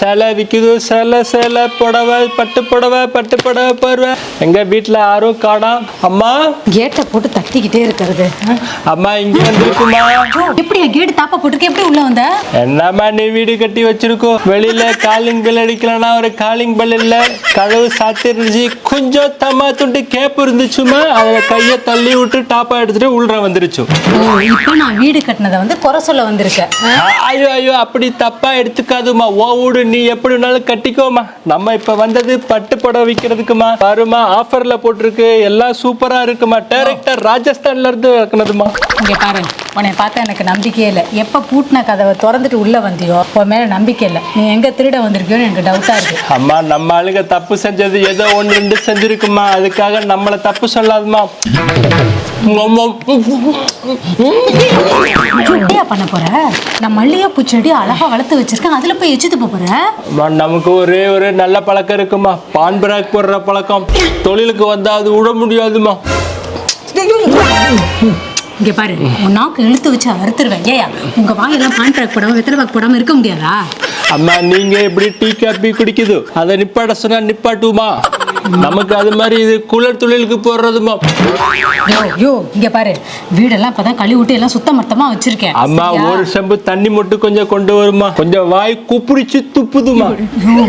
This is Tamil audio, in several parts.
சேலை விக்குது சேலை சேலை புடவை பட்டு புடவை பட்டு புடவை போடுவேன் எங்க வீட்டுல யாரும் காணோம். அம்மா? கேட்டை போட்டு தட்டிக்கிட்டே இருக்கிறது. அம்மா இங்க வந்திருக்குமா? எப்படி கேட்டு தாப்பா போட்டுருக்க? எப்படி உள்ள வந்த? என்னம்மா நீ வீடு கட்டி வச்சிருக்கோம். வெளியில காலிங் பெல் அடிக்கலன்னா ஒரு காலிங் பெல் இல்ல. கதவு சாத்தி இருந்துச்சு கொஞ்சம் தம்மா துண்டு கேப் இருந்துச்சுமா? அதை கையை தள்ளி விட்டு டாப்பா எடுத்துட்டு உள்ள வந்துருச்சு. இப்போ நான் வீடு கட்டினதை வந்து குறை சொல்ல வந்திருக்கேன். ஐயோ ஐயோ அப்படி தப்பா எடுத்துக்காதுமா. ஓ வீடு நீ எப்படி வேணாலும் கட்டிக்கோமா நம்ம இப்ப வந்தது பட்டு புடவை விற்கிறதுக்குமா பாருமா ஆஃபர்ல போட்டிருக்கு. எல்லாம் சூப்பரா இருக்குமா டைரக்டர் ராஜஸ்தான்ல இருந்து இறக்குனதுமா இங்க பாரு உன்னை பார்த்தா எனக்கு நம்பிக்கையே இல்லை. எப்போ பூட்டின கதவை திறந்துட்டு உள்ள வந்தியோ உன் மேல நம்பிக்கை இல்லை. நீ எங்க திருட வந்திருக்கியோன்னு எனக்கு டவுட்டா இருக்கு. அம்மா நம்ம ஆளுங்க தப்பு செஞ்சது ஏதோ ஒன்று ரெண்டு செஞ்சிருக்குமா அதுக்காக நம்மள தப்பு சொல்லாதுமா என்னையா பண்ண போற? நான் மல்லிகைப்பூ செடி அழகா வளர்த்து வச்சிருக்கேன். அதுல போய் எச்சு துப்ப போற? அம்மா, நமக்கு ஒரே ஒரு நல்ல பழக்கம் இருக்குமா? பான் பிராக் போடுற பழக்கம். தொழிலுக்கு வந்தா அது விட முடியாதுமா. இங்க பாரு உன் நாக்கு இழுத்து வச்சு அறுத்துருவேன். ஏயா உங்க வாயெல்லாம் கான்ட்ராக்ட் போடாம வெத்தலை பாக்கு போடாம இருக்க முடியாதா? அம்மா நீங்க எப்படி டீ காப்பி குடிக்குது? அதை நிப்பாட்ட சொன்னா நிப்பாட்டுமா? நமக்கு அது மாதிரி இது குளர் தொழிலுக்கு போடுறதுமா? யோ யோ இங்க பாரு. வீடெல்லாம் இப்பதான் கழுவி விட்டு எல்லாம் சுத்தம் மொத்தமா வச்சிருக்கேன். அம்மா? ஒரு செம்பு தண்ணி மட்டும் கொஞ்சம் கொண்டு வருமா? கொஞ்சம் வாய் குப்பிடிச்சு துப்புதுமா? ஐயோ,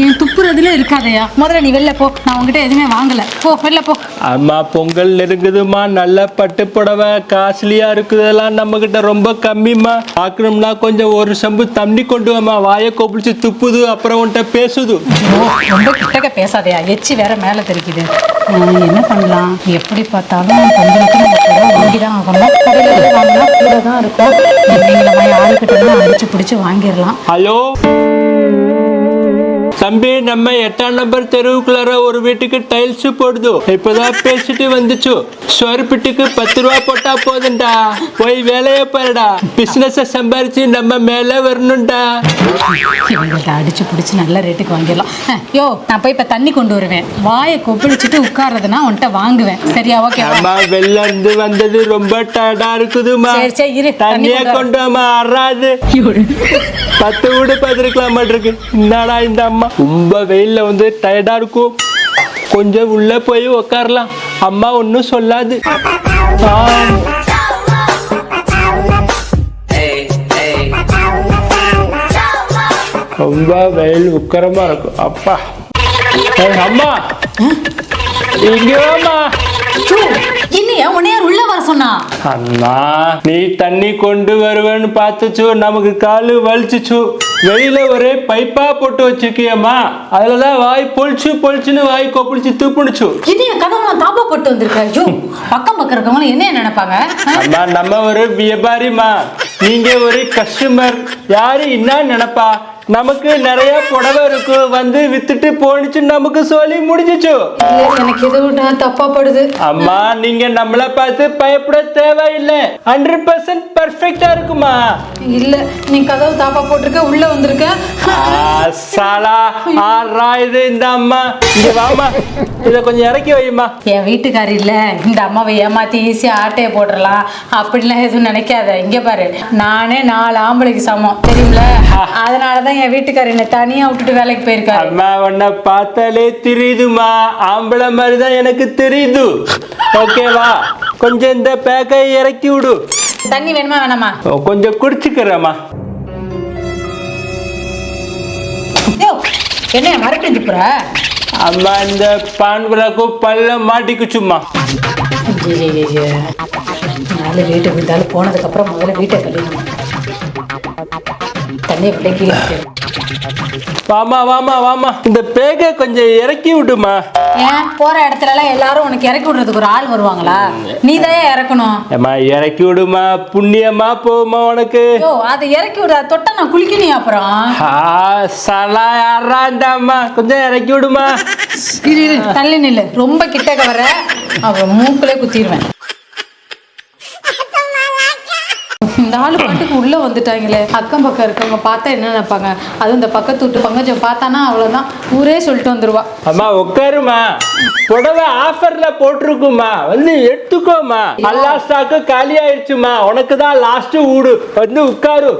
என் துப்புறதுல இருக்காதயா? முதல்ல நீ வெளில போ. நான் உங்ககிட்ட எதுவுமே வாங்கல. போ வெளில போ. அம்மா பொங்கல் நெருங்குதுமா? நல்ல பட்டு புடவை காஸ்ட்லியா இருக்குதெல்லாம் நம்ம கிட்ட ரொம்ப கம்மிமா பார்க்கணும்னா கொஞ்சம் ஒரு செம்பு தண்ணி கொண்டு வாமா வாயை கொப்பிடிச்சு துப்புது அப்புறம் உன்கிட்ட பேசுது. ஐயோ, ரொம்ப கிட்டக்க பேசாதயா. எச்சி வேற மேலே தெரிக்குது. என்ன பண்ணலாம்? எப்படி பார்த்தாலும் பொங்கலுக்கு நம்ம கூட வாங்கி தான் ஆகணும். கடையில் வாங்கினா கூட தான் இருக்கும். அப்படிங்கிற மாதிரி ஆளுக்கிட்ட அடிச்சு பிடிச்சி வாங்கிடலாம். ஹலோ தம்பி நம்ம எட்டாம் நம்பர் தெருவுக்குள்ளார ஒரு வீட்டுக்கு டைல்ஸ் போடுது. இப்பதான் பேசிட்டு வந்துச்சு. ஸ்கொயர் ஃபீட்டுக்கு பத்து ரூபா போட்டா போதும்டா. போய் வேலையை பாருடா. பிசினஸ சம்பாரிச்சு நம்ம மேல வரணும்டா. இவங்கள்ட்ட அடிச்சு பிடிச்சி நல்ல ரேட்டுக்கு வாங்கிடலாம். யோ நான் போய் இப்போ தண்ணி கொண்டு வருவேன். வாயை கொப்பளிச்சுட்டு உட்கார்றதுனா உன்கிட்ட வாங்குவேன். சரியா ஓகே அம்மா வெளில இருந்து வந்தது ரொம்ப டயர்டா இருக்குதுமா சரி சரி இரு தண்ணி தண்ணிய கொண்டு வாமா அறாது பத்து வீடு பார்த்துருக்கலாம் இருக்கு என்னடா இந்த அம்மா ரொம்ப வெயிலில் வந்து டயர்டாக இருக்கும். கொஞ்சம் உள்ளே போய் உக்காரலாம். அம்மா ஒன்றும் சொல்லாது. ரொம்ப வெயில் உக்கரமா இருக்கும். அப்பா. ஏய், அம்மா. இங்க இன்னையா உன்னையார் உள்ள வர சொன்னா? அண்ணா நீ தண்ணி கொண்டு வருவேன்னு பார்த்துச்சு நமக்கு காலு வலிச்சுச்சு. வெளியில ஒரே பைப்பா போட்டு வச்சிருக்கியம்மா. அதுலதான் வாய் பொழிச்சு பொழிச்சுன்னு வாய் கொப்பளிச்சு தூப்புனுச்சு. இன்னைய கதவு தாப்பா போட்டு வந்திருக்க. ஐயோ பக்கம் பக்கம் இருக்கவங்க என்ன நினைப்பாங்க? அம்மா நம்ம ஒரு வியாபாரிமா நீங்க ஒரு கஸ்டமர் யாரு என்ன நினைப்பா? நமக்கு நிறைய புடவை இருக்கு. வந்து வித்துட்டு போனிச்சு நமக்கு சொல்லி முடிஞ்சிச்சு. எனக்கு எதுவும் தப்பா படுது அம்மா நீங்க நம்மள பார்த்து பயப்பட தேவையில்லை. ஹண்ட்ரட் பர்சன்ட் பர்ஃபெக்டா இருக்குமா? இல்ல நீ கதவு தாப்பா போட்டிருக்க உள்ள வந்திருக்க. சாலா ஆறா இது இந்த அம்மா. இங்க வாமா இத கொஞ்சம் இறக்கி வைமா என் வீட்டுக்காரி இல்ல. இந்த அம்மாவை ஏமாத்தி ஈஸியா ஆட்டையை போட்டுறலாம். அப்படிலாம் எதுவும் நினைக்காத. இங்க பாரு. நானே நாலு ஆம்பளைக்கு சமம். தெரியுமில? அதனாலதான் என் வீட்டுக்காரி என்னை தனியா விட்டுட்டு வேலைக்கு போயிருக்காரு. அம்மா உன்னை பார்த்தாலே தெரியுதுமா? ஆம்பளை மாதிரி தான் எனக்கு தெரியுது. ஓகேவா கொஞ்சம் இந்த பேக்கை இறக்கி விடு. தண்ணி வேணுமா வேணாமா? கொஞ்சம் குடிச்சுக்கிறேம்மா. என்னைய மறுபடியும் துப்புற அம்மா இந்த பான்புலாக்கும் பல்ல மாட்டிக்குச்சும்மா. நாலு வீட்டுக்கு இருந்தாலும் போனதுக்கு அப்புறம் முதல்ல வீட்டை கழிக்கணும் தண்ணியை பிள்ளைக்கு வாமா வாமா வாமா இந்த பேக்கை கொஞ்சம் இறக்கி விடுமா? ஏன்? போற இடத்துல எல்லாம் எல்லாரும் உனக்கு இறக்கி விடுறதுக்கு ஒரு ஆள் வருவாங்களா? நீ தான் இறக்கணும்? ஏம்மா இறக்கி விடுமா? புண்ணியமா போகுமா உனக்கு? யோ அதை இறக்கி விட. தொட்டா நான் குளிக்கணும் அப்புறம். ஆ, சலா யாரா இந்த அம்மா கொஞ்சம் இறக்கி விடுமா? தள்ளி நில்லு. ரொம்ப கிட்டக்க வர அப்புறம் மூக்குலே குத்திடுவேன் ஆளு பாட்டுக்கு உள்ள வந்துட்டாங்களே. அக்கம் பக்கம் இருக்கவங்க பார்த்தா என்ன நினைப்பாங்க? அதுவும் இந்த பக்கத்து வீட்டு பங்கஜம் பார்த்தானா அவ்வளவுதான். ஊரே சொல்லிட்டு வந்துருவா. அம்மா உட்காருமா. புடவை ஆஃபர்ல போட்டிருக்குமா வந்து எடுத்துக்கோமா எல்லா ஸ்டாக்கும் காலி ஆயிடுச்சுமா உனக்கு தான் லாஸ்ட் ஊடு. வந்து உட்காரு.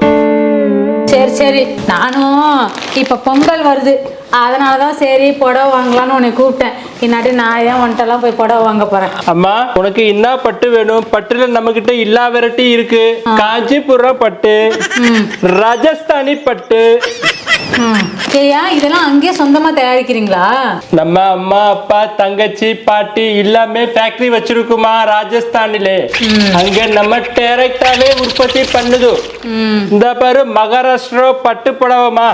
சரி சரி. நானும் இப்ப பொங்கல் வருது. அதனாலதான் சரி புடவை வாங்கலாம்னு உன்னை கூப்பிட்டேன். இன்னாட்டி நான் ஏன் வந்துட்டெல்லாம் போய் புடவை வாங்க போறேன்? அம்மா உனக்கு என்ன பட்டு வேணும்? பட்டுல நம்ம கிட்ட எல்லா வெரைட்டி இருக்கு காஞ்சிபுரம் பட்டு ராஜஸ்தானி பட்டு. ஏய்யா இதெல்லாம் அங்கேயே சொந்தமா தயாரிக்கிறீங்களா? நம்ம அம்மா அப்பா தங்கச்சி பாட்டி எல்லாமே ஃபேக்டரி வச்சிருக்குமா ராஜஸ்தானிலே? அங்க நம்ம டைரக்டாவே உற்பத்தி பண்ணுது. இந்த பாரு மகாராஷ்டிரா பட்டு புடவைமா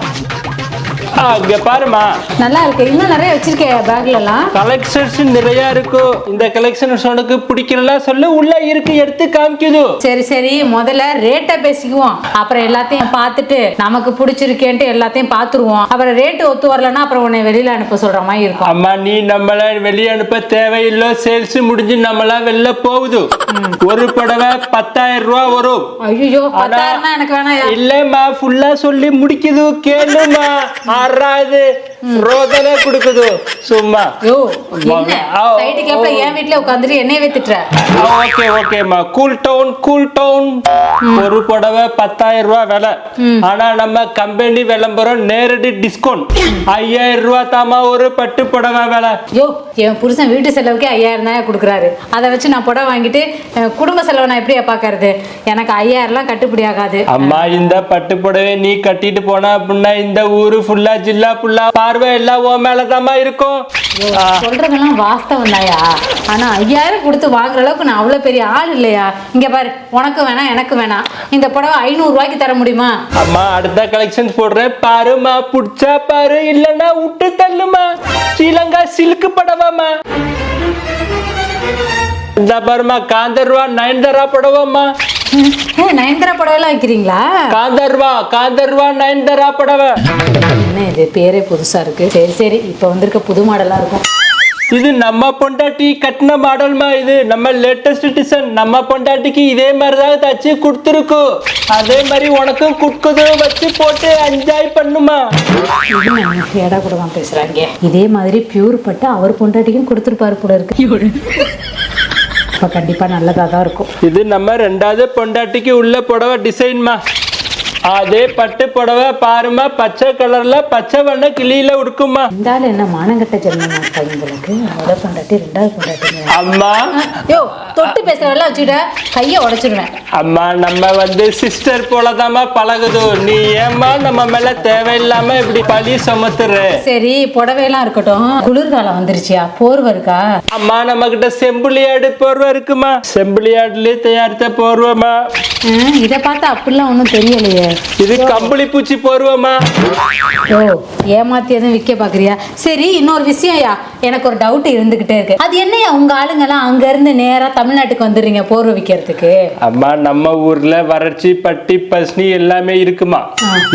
ஆ, இங்க பாருமா நல்லா இருக்கு. இன்னும் நிறைய வச்சிருக்கேன் பேக்ல எல்லாம் கலெக்ஷன்ஸ் நிறைய இருக்கும் இந்த கலெக்ஷன்ஸ் உனக்கு பிடிக்கல சொல்லு. உள்ள இருக்கு எடுத்து காமிக்குது. சரி சரி. முதல்ல ரேட்டை பேசிக்குவோம். அப்புறம் எல்லாத்தையும் பார்த்துட்டு நமக்கு பிடிச்சிருக்கேன்ட்டு எல்லாத்தையும் பார்த்துருவோம். அப்புறம் ரேட்டு ஒத்து வரலன்னா அப்புறம் உன்னை வெளியில அனுப்ப சொல்ற மாதிரி இருக்கும். அம்மா நீ நம்மள வெளியே அனுப்ப தேவையில்லை. சேல்ஸ் முடிஞ்சு நம்மளா வெளில போகுது. ஒரு புடவை பத்தாயிரம் ரூபா வரும். ஐயோ பத்தாயிரம்னா எனக்கு வேணாம். இல்லம்மா ஃபுல்லா சொல்லி முடிக்குது. கேளுமா ஆறாவது ரோதனை கொடுக்குது. சும்மா. சைடு கேப்ல என் வீட்ல உட்காந்துட்டு என்னைய திட்டுற ஓகே ஓகேம்மா கூல் டவுன் கூல் டவுன் ஒரு புடவை பத்தாயிரம் ரூபாய் விலை. ஆனா நம்ம கம்பெனி விளம்பரம் நேரடி டிஸ்கவுண்ட் ஐயாயிரம் ரூபாய் தாமா ஒரு பட்டு புடவை விலை. யோ என் புருஷன் வீட்டு செலவுக்கே ஐயாயிரம் தான் கொடுக்குறாரு. அதை வச்சு நான் புடவை வாங்கிட்டு குடும்ப செலவை நான் எப்படியா பார்க்கறது எனக்கு ஐயாயிரம்லாம் கட்டுப்படி ஆகாது. அம்மா இந்த பட்டு புடவை நீ கட்டிட்டு போனா அப்படின்னா இந்த ஊரு ஃபுல்லா ஜில்லா ஃபுல்லா பார்வை எல்லாம் உன் மேலதாம்மா இருக்கும். சொல்றதெல்லாம் வாஸ்தவம் தாயா ஆனா ஐயாயிரம் கொடுத்து வாங்குற அளவுக்கு நான் அவ்வளவு பெரிய ஆள் இல்லையா? இங்க பாரு உனக்கு வேணாம் எனக்கு வேணாம். இந்த புடவை ஐநூறு ரூபாய்க்கு தர முடியுமா? அம்மா அடுத்த கலெக்ஷன் போடுறேன். பாருமா புடிச்சா பாரு இல்லன்னா விட்டு தள்ளுமா ஸ்ரீலங்கா சில்க் படவாமா இந்த பாருமா காந்தர்வா நயன்தரா படவாமா ஏ நயன்தரா புடவைலாம் வைக்கிறீங்களா? காந்தர்வா காந்தர்வா நயன்தரா படவை. என்ன இது பேரே புதுசா இருக்கு. சரி சரி இப்போ வந்திருக்க புது மாடலா இருக்கும். இது நம்ம பொண்டாட்டி கட்டின மாடல்மா இது. நம்ம லேட்டஸ்ட் டிசைன் நம்ம பொண்டாட்டிக்கு இதே மாதிரி தான் தச்சு கொடுத்துருக்கோம் அதே மாதிரி உனக்கும் குடுக்குது வச்சு போட்டு என்ஜாய் பண்ணுமா. ஏடா கூடமா பேசுறாங்க? இதே மாதிரி பியூர் பட்டு அவர் பொண்டாட்டிக்கும் கொடுத்துருப்பாரு போல இருக்கு. அப்ப கண்டிப்பா நல்லதா தான் இருக்கும். இது நம்ம ரெண்டாவது பொண்டாட்டிக்கு உள்ள புடவை டிசைன்மா அதே பட்டு புடவை பாருமா பச்சை கலர்ல பச்சை வண்ண கிளியில உடுக்குமா இந்த ஆள் என்ன மானங்கட்ட ஜென்மமா உங்களுக்கு முத பொண்டாட்டி ரெண்டாவது பொண்டாட்டிங்க. அம்மா. யோ தொட்டு பேசுறவெல்லாம் வச்சுக்கிட்ட கையை உடைச்சிடுவேன் அம்மா நம்ம வந்து சிஸ்டர் போலதாம்மா பழகுது. நீ ஏம்மா நம்ம மேல தேவையில்லாம இப்படி பழி சுமத்துற? சரி புடவையெல்லாம் இருக்கட்டும். குளிர்காலம் வந்துருச்சியா? போர்வை இருக்கா? அம்மா நம்ம கிட்ட செம்புலியாடு போர்வை இருக்குமா? செம்புலியாடுலயே தயாரித்த போர்வமா இதை பார்த்தா அப்படிலாம் ஒன்றும் தெரியலையே. இது கம்பளி பூச்சி போர்வமா ஓ ஏமாத்தி எதுவும் விற்க பார்க்குறியா சரி இன்னொரு விஷயம்யா எனக்கு ஒரு டவுட் இருந்துகிட்டே இருக்கு. அது என்னையா உங்க ஆளுங்கெல்லாம் அங்க இருந்து நேரா தமிழ்நாட்டுக்கு வந்துடுறீங்க போர்வை விற்கிறதுக்கு? அம்மா நம்ம ஊர்ல வறட்சி பட்டி பஸ்னி எல்லாமே இருக்குமா?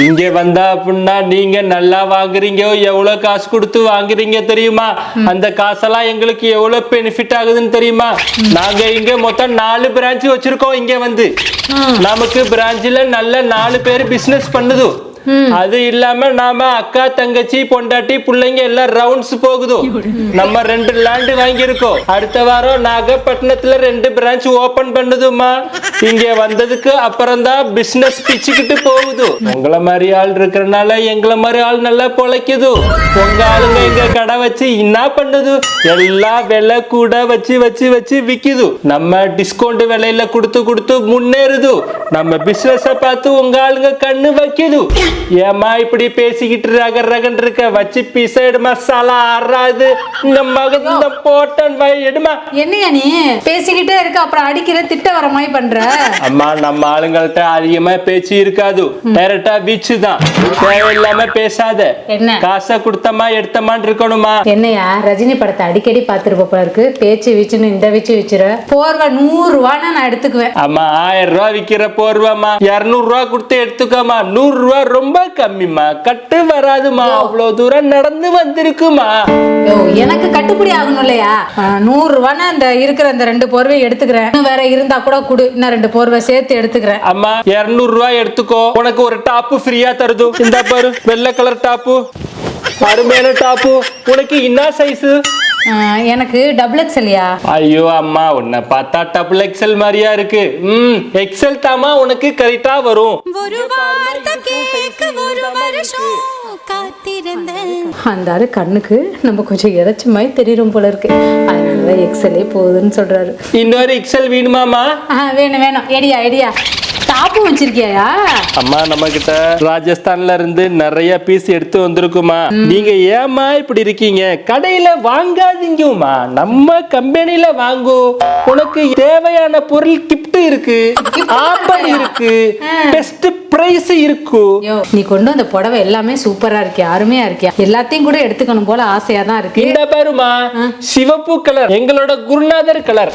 இங்க வந்தா அப்படின்னா நீங்க நல்லா வாங்குறீங்க எவ்வளவு காசு கொடுத்து வாங்குறீங்க தெரியுமா? அந்த காசெல்லாம் எங்களுக்கு எவ்வளவு பெனிஃபிட் ஆகுதுன்னு தெரியுமா? நாங்க இங்க மொத்தம் நாலு பிரான்ச் வச்சிருக்கோம் இங்க வந்து. நமக்கு பிரான்ச்ல நல்ல நாலு பேர் பிசினஸ் பண்ணுது அது இல்லாம நாம அக்கா தங்கச்சி பொண்டாட்டி பிள்ளைங்க எல்லாம் ரவுண்ட்ஸ் போகுது? நம்ம ரெண்டு லேண்ட் வாங்கியிருக்கோம். அடுத்த வாரம் நாகப்பட்டினத்துல ரெண்டு பிரான்ச் ஓபன் பண்ணுதுமா இங்க வந்ததுக்கு அப்புறம் தான் பிசினஸ் பிச்சுக்கிட்டு போகுது? உங்களை மாதிரி ஆள் இருக்கிறனால எங்களை மாதிரி ஆள் நல்லா பொழைக்குது? உங்க ஆளுங்க இங்க கடை வச்சு என்ன பண்ணுது? எல்லா விலை கூட வச்சு வச்சு வச்சு விக்குது. நம்ம டிஸ்கவுண்ட் விலையில கொடுத்து கொடுத்து முன்னேறுது. நம்ம பிசினஸ பார்த்து உங்க ஆளுங்க கண்ணு வைக்குது. ஏமா இப்படி பேசிக்கிட்டு ரக ரகன் இருக்க? வச்சு பீச எடுமா சலா ஆறாது. இந்த மகந்த போட்டன் வை எடுமா என்னையா நீ? பேசிக்கிட்டே இருக்க அப்புறம் அடிக்கிற திட்ட வர மாதிரி பண்ற. அம்மா நம்ம ஆளுங்கள்ட்ட அதிகமா பேச்சு இருக்காது. டைரக்டா வீச்சு தான். தேவையில்லாம பேசாத. என்ன? காசை கொடுத்தமா எடுத்தமான்னு இருக்கணுமா? என்னையா ரஜினி படத்தை அடிக்கடி பார்த்துருப்ப போல இருக்கு. பேச்சு வீச்சுன்னு இந்த வீச்சு வீச்சுற. போர்வை நூறு ரூபான்னு நான் எடுத்துக்குவேன். அம்மா ஆயிரம் ரூபாய் விக்கிற போர்வாமா இருநூறு ரூபா கொடுத்து எடுத்துக்கோமா நூறு ரூபா ரொம்ப கம்மிமா கட்டு வராதுமா அவ்வளவு தூரம் நடந்து வந்திருக்குமா எனக்கு கட்டுப்படி ஆகணும் இல்லையா? நூறு ரூபான்னு அந்த இருக்கிற அந்த ரெண்டு போர்வையை எடுத்துக்கிறேன். வேற இருந்தா கூட கொடு. இன்னும் ரெண்டு போர்வை சேர்த்து எடுத்துக்கிறேன். அம்மா இருநூறு ரூபாய் எடுத்துக்கோ. உனக்கு ஒரு டாப்பு ஃப்ரீயா தருது. இந்த பாரு வெள்ளை கலர் டாப்பு. அருமையான டாப்பு. உனக்கு என்ன சைஸ் எனக்கு டபுள் எக்ஸ்எல்யா ஐயோ அம்மா உன்னை பார்த்தா டபுள் எக்ஸல் மாதிரியா இருக்கு. ம் எக்ஸல் தாமா உனக்கு கரெக்டா வரும். ஒரு வார்த்தை கேட்க ஒரு வருஷம் காத்திருந்தேன். அந்த ஆளு கண்ணுக்கு நம்ம கொஞ்சம் இறைச்ச மாதிரி தெரியும் போல இருக்கு. அதனால எக்ஸ்எல்லே போகுதுன்னு சொல்றாரு. இன்னொரு எக்ஸல் வேணுமாமா வேணும் வேணும். எடியா எடியா. டாப்பும் வச்சிருக்கியாயா? அம்மா நம்ம கிட்ட ராஜஸ்தான்ல இருந்து நிறைய பீஸ் எடுத்து வந்திருக்குமா. நீங்க ஏமா இப்படி இருக்கீங்க? கடையில வாங்காதீங்கம்மா. நம்ம கம்பெனில வாங்கு. உனக்கு தேவையான பொருள் கிஃப்ட் இருக்கு ஆஃபர் இருக்கு பெஸ்ட் பிரைஸ் இருக்கு. நீ கொண்டு வந்த புடவை எல்லாமே சூப்பரா இருக்கியா அருமையா இருக்கியா எல்லாத்தையும் கூட எடுத்துக்கணும் போல ஆசையா தான் இருக்கு. இந்த பாருமா சிவப்பு கலர் எங்களோட குருநாதர் கலர்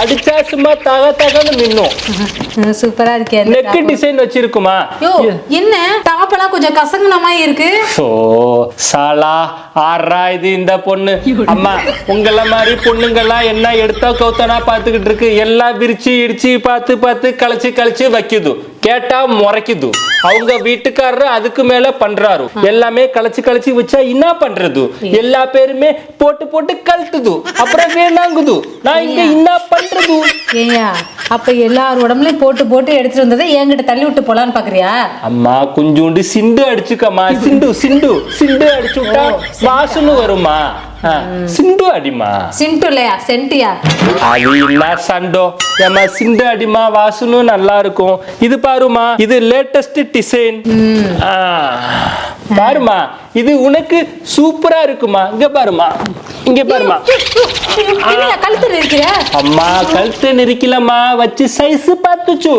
அடிச்சா சும்மா தக தகன்னு மின்னும். சூப்பரா இருக்கியா நெக். டிசைன் வச்சிருக்குமா? என்ன? டாப் எல்லாம் கொஞ்சம் கசங்குன மாதிரி இருக்கு. ஓ சாலா ஆறா இது இந்த பொண்ணு. அம்மா உங்கள மாதிரி பொண்ணுங்கெல்லாம் என்ன எடுத்தா கௌத்தனா பாத்துக்கிட்டு இருக்கு. எல்லாம் விரிச்சு இடிச்சு பார்த்து பார்த்து கழிச்சு கழிச்சு வைக்குது. கேட்டா முறைக்குது. அவங்க வீட்டுக்காரரு அதுக்கு மேல பண்றாரு. எல்லாமே கழிச்சு கழிச்சு வச்சா என்ன பண்றது? எல்லா பேருமே போட்டு போட்டு கழட்டுது. அப்புறம் வேணாங்குது. நான் இங்க என்ன பண்றது? ஏயா அப்ப எல்லார் உடம்புலயும் போட்டு போட்டு எடுத்துட்டு வந்ததை என்கிட்ட தள்ளி விட்டு போலான்னு பாக்குறியா? அம்மா கொஞ்சோண்டு சிண்டு அடிச்சுக்கம்மா. சிண்டு சிண்டு சிண்டு அடிச்சு விட்டா வாசனை வருமா சிண்டு அடிமா. சிண்டு இல்லையா? சென்டியா அது என்ன சண்டோ. ஏமா சிண்டு அடிமா வாசனும் நல்லா இருக்கும். இது பாருமா இது லேட்டஸ்ட் டிசைன் பாருமா இது உனக்கு சூப்பரா இருக்குமா இங்க பாருமா இங்க பாருமா என்னையா கழுத்துல இருக்கிற அம்மா கழுத்து நெரிக்கலம்மா. வச்சு சைஸ் பார்த்துச்சு.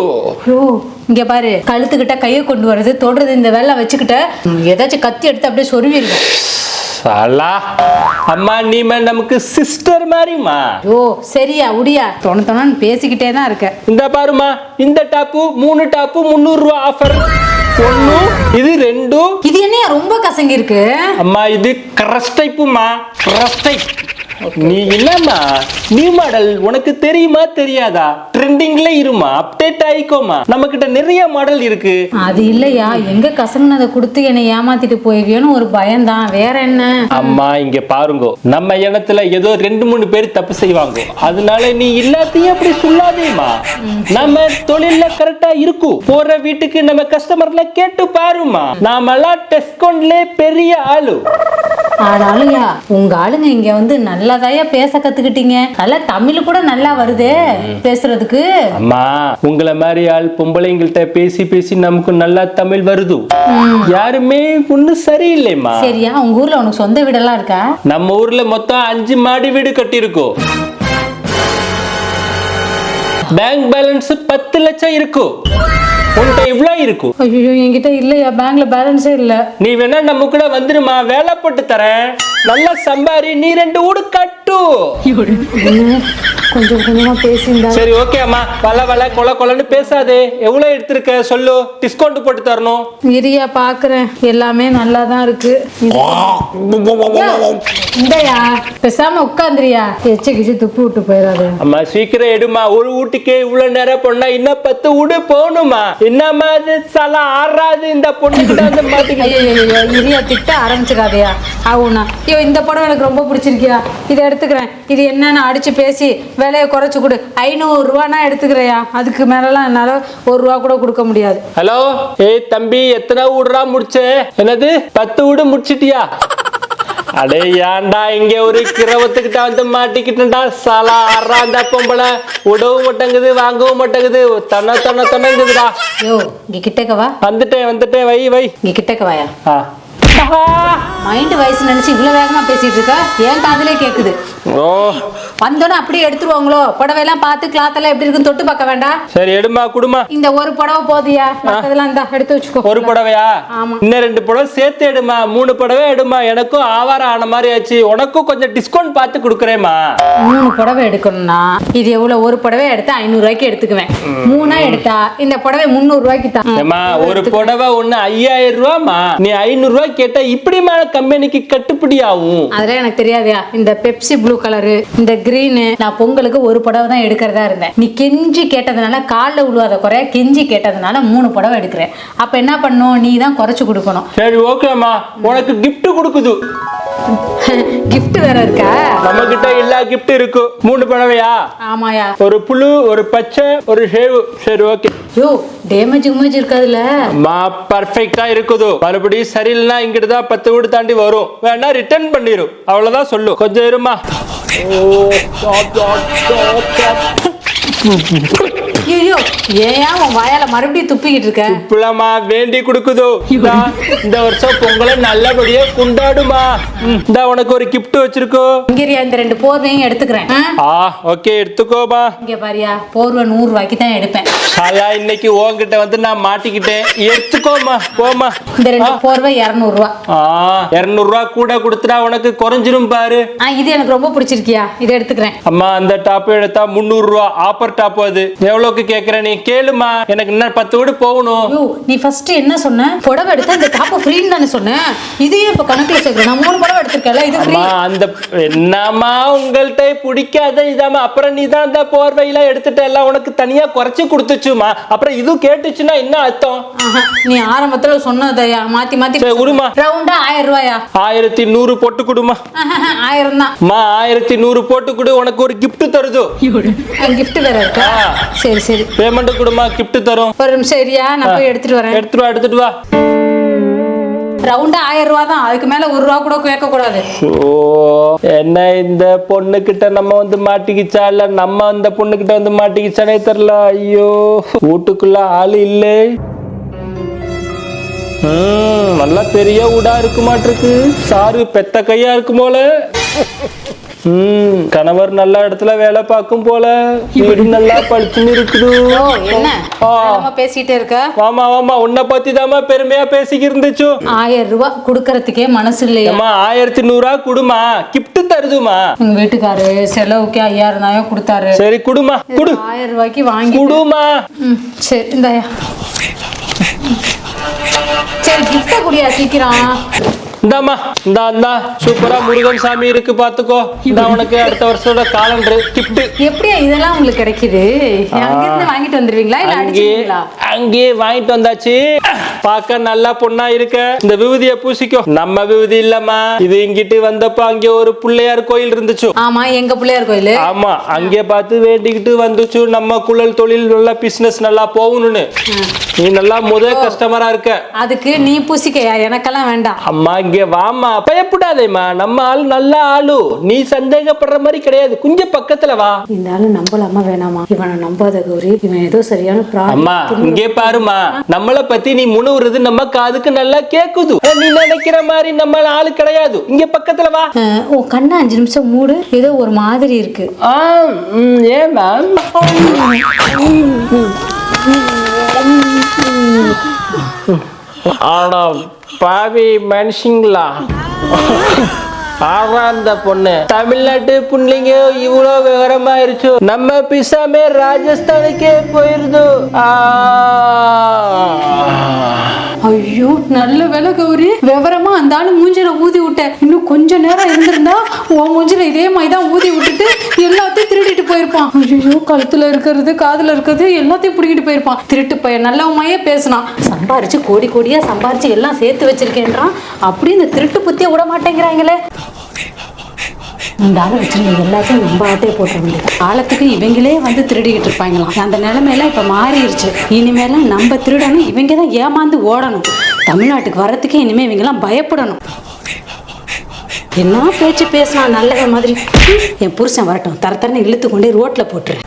இங்க பாரு கழுத்துக்கிட்ட கையை கொண்டு வர்றது தொடுறது இந்த வேலை வச்சுக்கிட்ட ஏதாச்சும் கத்தி எடுத்து அப்படியே சொருவிருக்கும் சாலா. அம்மா நீ நமக்கு சிஸ்டர் மாதிரிமா ஐயோ சரியா உடியா. தொண பேசிக்கிட்டே தான் இருக்க. இந்த பாருமா இந்த டாப்பு மூணு டாப்பு முந்நூறு ரூபா ஆஃபர் ஒண்ணு இது ரெண்டு. இது என்னையா ரொம்ப கசங்கி இருக்கு அம்மா இது கிரஸ் டைப்புமா கிரஸ் டைப் நீ என்னம்மா நியூ மாடல் உனக்கு தெரியுமா தெரியாதா? ட்ரெண்டிங்ல இருமா அப்டேட் ஆயிக்கோமா. நம்ம கிட்ட நிறைய மாடல் இருக்கு. அது இல்லையா? எங்க கசங்குனதை கொடுத்து என்னை ஏமாத்திட்டு போயிருவியோன்னு ஒரு பயம்தான். வேற என்ன? அம்மா இங்க பாருங்க. நம்ம இனத்துல ஏதோ ரெண்டு மூணு பேர் தப்பு செய்வாங்க. அதனால நீ எல்லாத்தையும் அப்படி சொல்லாதேம்மா. நம்ம தொழில்ல கரெக்டா இருக்கும் போற வீட்டுக்கு நம்ம கஸ்டமர்ல கேட்டு பாருமா நாமெல்லாம் டெஸ்கோன்ட்ல பெரிய ஆளு. ஆனாலும்யா உங்க ஆளுங்க இங்க வந்து நல்லதாயா பேச கத்துக்கிட்டீங்க? நல்லா தமிழ் கூட நல்லா வருதே பேசுறதுக்கு. அம்மா உங்களை மாதிரி ஆள் பொம்பளைங்கள்ட்ட பேசி பேசி நமக்கு நல்லா தமிழ் வருது. யாருமே ஒன்றும் சரியில்லைம்மா. சரியா? உங்க ஊர்ல உனக்கு சொந்த வீடெல்லாம் இருக்கா? நம்ம ஊர்ல மொத்தம் அஞ்சு மாடி வீடு கட்டியிருக்கோம். பேங்க் பேலன்ஸ் பத்து லட்சம் இருக்கும். உன்கிட்ட இவ்வளோ இருக்கும் ஐயோ என்கிட்ட இல்லையா? பேங்க்ல பேலன்ஸே இல்ல. நீ வேணா நம்ம கூட வந்துருமா வேலை போட்டு தரேன். நல்லா சம்பாரி. நீ ரெண்டு வீடு கட்டு என்ன? கொஞ்சம் கொஞ்சமா பேசியிருந்தா. சரி ஓகே அம்மா. வள வள கொல கொலன்னு பேசாதே. எவ்வளவு எடுத்திருக்க? சொல்லு. டிஸ்கவுண்ட் போட்டு தரணும். இரியா பாக்குறேன். எல்லாமே நல்லா தான் இருக்கு இந்தயா. பேசாம உட்காந்துரியா. எச்ச கிச்சு துப்பு விட்டு போயிடாது அம்மா சீக்கிரம் எடுமா ஒரு வீட்டுக்கே இவ்வளவு நேரம் பொண்ணா இன்னும் பத்து வீடு போகணுமா என்னம்மா இது? சல ஆறாது. இந்த பொண்ணுகிட்ட வந்து ஐயோ இரியா திட்ட ஆரம்பிச்சிடாதயா. ஆகும்ண்ணா ஐயோ இந்த படம் எனக்கு ரொம்ப பிடிச்சிருக்கியா. இதை எடுத்துக்கிறேன். இது என்னன்னு அடிச்சு பேசி விலையை குறைச்சு கொடு. ஐநூறு ரூபானா எடுத்துக்கிறையா? அதுக்கு மேலலாம் என்னால ஒரு ரூபா கூட கொடுக்க முடியாது. ஹலோ? ஏய் தம்பி எத்தனை வீடுறா முடிச்ச? என்னது? பத்து வீடு முடிச்சிட்டியா? அடே ஏன்டா இங்க ஒரு கிரவத்துக்கிட்ட வந்து மாட்டிக்கிட்டா சலா ஆறா அந்த பொம்பளை. விடவும் மாட்டேங்குது வாங்கவும் மாட்டேங்குது. தன்ன தன்ன தன்னங்குதுடா. ஐயோ இங்க கிட்டக்கவா வந்துட்டேன் வந்துட்டேன். வை வை. இங்க கிட்டக்க வாயா. ஆ. மைண்ட் வயசு நினைச்சு இவ்வளவு வேகமா பேசிட்டு இருக்க? ஏன் காதுலே கேக்குது? ஓ. வந்தோடனே அப்படியே எடுத்துருவாங்களோ? புடவை எல்லாம் பார்த்து கிளாத் எல்லாம் எப்படி இருக்குன்னு தொட்டு பார்க்க வேண்டாம். சரி எடுமா குடுமா. இந்த ஒரு புடவை போதியா மத்ததெல்லாம் இந்தா எடுத்து வச்சுக்கோ. ஒரு புடவையா? ஆமா. இன்னும் ரெண்டு புடவை சேர்த்து எடுமா. மூணு புடவை எடுமா. எனக்கும் ஆவாரம் ஆன மாதிரி ஆச்சு. உனக்கும் கொஞ்சம் டிஸ்கவுண்ட் பார்த்து கொடுக்குறேம்மா. மூணு புடவை எடுக்கணும்னா இது எவ்வளவு? ஒரு புடவை எடுத்தா ஐநூறு ரூபாய்க்கு எடுத்துக்குவேன் மூணா எடுத்தா இந்த புடவை முந்நூறு ரூபாய்க்கு தான் ஒரு புடவை ஒண்ணு ஐயாயிரம் ரூபாமா நீ ஐநூறு ரூபாய் கேட்டா இப்படி மேல கம்பெனிக்கு கட்டுப்படி ஆகும் அதெல்லாம் எனக்கு தெரியாதயா. இந்த பெப்சி ப்ளூ கலரு இந்த கிரீனு நான் பொங்கலுக்கு ஒரு புடவை தான் எடுக்கிறதா இருந்தேன். நீ கெஞ்சி கேட்டதுனால காலில் உழுவாத குறைய கெஞ்சி கேட்டதுனால மூணு புடவை எடுக்கிறேன். அப்ப என்ன பண்ணும்? நீ தான் குறைச்சு கொடுக்கணும். சரி ஓகேம்மா உனக்கு gift கொடுக்குது. Gift வேற இருக்கா? நம்ம கிட்ட எல்லா கிஃப்ட் இருக்கு. மூணு பழவையா ஆமாயா. ஒரு புழு ஒரு பச்சை ஒரு ஷேவு சரி ஓகே யோ டேமேஜ் உமேஜ் இருக்காதுல்ல? மா பர்ஃபெக்டா இருக்குது. மறுபடியும் சரியில்லைனா இங்கிட்டு தான் பத்து வீடு தாண்டி வரும். வேணா ரிட்டர்ன் பண்ணிரும் அவ்வளவுதான் சொல்லு. கொஞ்சம் இருமா. ஓ ஐயோ ஏன் உன் வாயால மறுபடியும் துப்பிக்கிட்டு இருக்க? இப்பலமா வேண்டி கொடுக்குதோ? இந்தா, வருஷம் பொங்கலை நல்லபடியா கொண்டாடுமா. இந்தா உனக்கு ஒரு gift வச்சிருக்கோ. இங்கரியா இந்த ரெண்டு போர்வையும் எடுத்துக்கிறேன். ஆ? ஓகே எடுத்துக்கோமா. இங்க பாரியா போர்வை நூறு ரூபாய்க்கு தான் எடுப்பேன். சாலா இன்னைக்கு உன்கிட்ட வந்து நான் மாட்டிக்கிட்டேன். எடுத்துக்கோமா போமா. இந்த ரெண்டு போர்வை இரநூறு ரூபா ஆ இருநூறுவா கூட கொடுத்துட்டா உனக்கு குறைஞ்சிரும் பாரு. ஆ இது எனக்கு ரொம்ப பிடிச்சிருக்கியா இதை எடுத்துக்கிறேன். அம்மா அந்த டாப் எடுத்தா முந்நூறு ரூபா ஆப்பர் டாப் அது எவ்வளவுக்கு கேக்குற நீ? கேளுமா. எனக்கு இன்னும் பத்து வீடு போகணும். ஐயோ நீ ஃபர்ஸ்ட் என்ன சொன்ன? புடவை எடுத்தா இந்த டாப் ஃப்ரீன்னு தானே சொன்னேன் இதையே இப்ப கணக்குல சேர்க்கிறேன் நான் மூணு புடவை எடுத்திருக்கேன்ல இது ஃப்ரீ அம்மா அந்த என்னம்மா உங்கள்கிட்ட பிடிக்காத இதாம்மா. அப்புறம் நீ தான் அந்த போர்வையெல்லாம் எடுத்துட்ட. எல்லாம் உனக்கு தனியா குறைச்சு கொடுத்துச்சுமா. அப்புறம் இது கேட்டுச்சுன்னா என்ன அர்த்தம்? நீ ஆரம்பத்துல சொன்னதையா மாத்தி மாத்தி சரி விடுமா ரவுண்டா ஆயிரம் ரூபாயா? ஆயிரத்தி நூறு போட்டு கொடுமா. ஆயிரம் தான். அம்மா ஆயிரத்தி நூறு போட்டு கொடு. உனக்கு ஒரு gift தருது? கிஃப்ட் வேற இருக்கா. சரி சரி. பேமெண்ட் கொடுமா gift தரும். ஒரு நிமிஷம் சரியா நான் போய் எடுத்துட்டு வரேன். எடுத்துட்டு வா எடுத்துட்டு வா. ரவுண்டா ஆயிரம் ரூபா தான். அதுக்கு மேல ஒரு ரூபா கூட கேட்க கூடாது. ஓ என்ன இந்த பொண்ணு கிட்ட நம்ம வந்து மாட்டிக்கிச்சா? இல்ல நம்ம அந்த பொண்ணு கிட்ட வந்து மாட்டிக்கிச்சானே தெரியல. ஐயோ வீட்டுக்குள்ள ஆள் இல்லை. நல்லா பெரிய வீடா இருக்கு மாட்டிருக்கு. சாரு பெத்த கையா இருக்கும் போல. ம் கணவர் நல்ல இடத்துல வேலை பார்க்கும் போல வீடு நல்லா பளிச்சுன்னு இருக்குது. என்ன? பேசிட்டே இருக்க? ஆமா ஆமா உன்னை பத்தி தாமா பெருமையா பேசிக்கி இருந்துச்சு. ஆயிரம் ரூபா கொடுக்கறதுக்கே மனசு இல்லையா? ஏமா ஆயிரத்தி நூறா குடுமா? கிஃப்ட் தருதுமா உங்க வீட்டுக்காரு செலவுக்கு ஐயாயிரம் தாயம் கொடுத்தாரு. சரி குடுமா குடு. ஆயிரம் ரூபாய்க்கு வாங்கி குடுமா. சரி இந்தாயா. சரி கிஃப்ட குடியா சீக்கிரம். இந்தாம்மா இந்தா இந்தா. சூப்பரா முருகன் சாமி இருக்கு பாத்துக்கோ இந்த உனக்கு அடுத்த வருஷத்தோட காலண்டர் கிஃப்ட் எப்படியா இதெல்லாம் உங்களுக்கு கிடைக்குது? வாங்கிட்டு வந்துருவீங்களா? இல்ல அங்கே அடிச்சிருவீங்களா அங்கேயே வாங்கிட்டு வந்தாச்சு. பார்க்க நல்லா பொண்ணா இருக்க. இந்த விபூதிய பூசிக்கோ. நம்ம விபூதி இல்லம்மா. இது இங்கிட்டு வந்தப்ப அங்கே ஒரு பிள்ளையார் கோயில் இருந்துச்சு. ஆமா எங்க பிள்ளையார் கோயிலு? ஆமா அங்கே பார்த்து வேண்டிக்கிட்டு வந்துச்சு. நம்ம குழல் தொழில் நல்லா பிசினஸ் நல்லா போகணும்னு. நீ நல்லா முதல் கஸ்டமரா இருக்க. அதுக்கு நீ பூசிக்கையா எனக்கெல்லாம் வேண்டாம். அம்மா இங்க வாமா பயப்படாதேம்மா. நம்ம ஆள் நல்ல ஆளு. நீ சந்தேகப்படுற மாதிரி கிடையாது. கொஞ்சம் பக்கத்துல வா. இந்த ஆளு நம்பலாமா வேணாமா? இவனை நம்பாத கௌரி இவன் ஏதோ சரியான அம்மா இங்கே பாருமா நம்மள பத்தி நீ முணுவுறது நம்ம காதுக்கு நல்லா கேக்குது. நீ நினைக்கிற மாதிரி நம்ம ஆளு கிடையாது. இங்க பக்கத்துல வா. உன் கண்ணை அஞ்சு நிமிஷம் மூடு. ஏதோ ஒரு மாதிரி இருக்கு. ஏன் மேம். ஆனா பாவி மனுஷங்களா? ஆறா அந்த பொண்ணு. தமிழ்நாட்டு புள்ளைங்க இவ்வளோ விவரமாயிருச்சு. நம்ம பிசாமே ராஜஸ்தானுக்கே போயிருது. ஐயோ நல்ல வேலை கௌரி. விவரமா அந்த ஆளு மூஞ்சில ஊதி விட்டேன். இன்னும் கொஞ்ச நேரம் இருந்திருந்தா உன் மூஞ்சில இதே மாதிரி தான் ஊதி விட்டுட்டு எல்லாத்தையும் போயிருப்பான். ஐயோ கழுத்துல இருக்கிறது காதுல இருக்கிறது எல்லாத்தையும் பிடிக்கிட்டு போயிருப்பான். திருட்டு பையன் நல்லவமையே பேசினான். சம்பாரிச்சு கோடி கோடியா சம்பாரிச்சு எல்லாம் சேர்த்து வச்சிருக்கேன்றான். அப்படி இந்த திருட்டு புத்திய விட மாட்டேங்கிறாங்களே. இந்த ஆளை எல்லாத்தையும் நம்ம ஆட்டையை போட்டுருங்க காலத்துக்கு இவங்களே வந்து திருடிக்கிட்டு இருப்பாங்களாம். அந்த நிலைமையெல்லாம் இப்போ மாறிடுச்சு. இனிமேலாம் நம்ம திருடணும் இவங்க தான் ஏமாந்து ஓடணும். தமிழ்நாட்டுக்கு வர்றதுக்கே இனிமேல் இவங்கெல்லாம் பயப்படணும். என்ன பேச்சு பேசினா நல்ல மாதிரி? என் புருஷன் வரட்டும். தர தரன்னு இழுத்து கொண்டே ரோட்டில் போட்டுறேன்.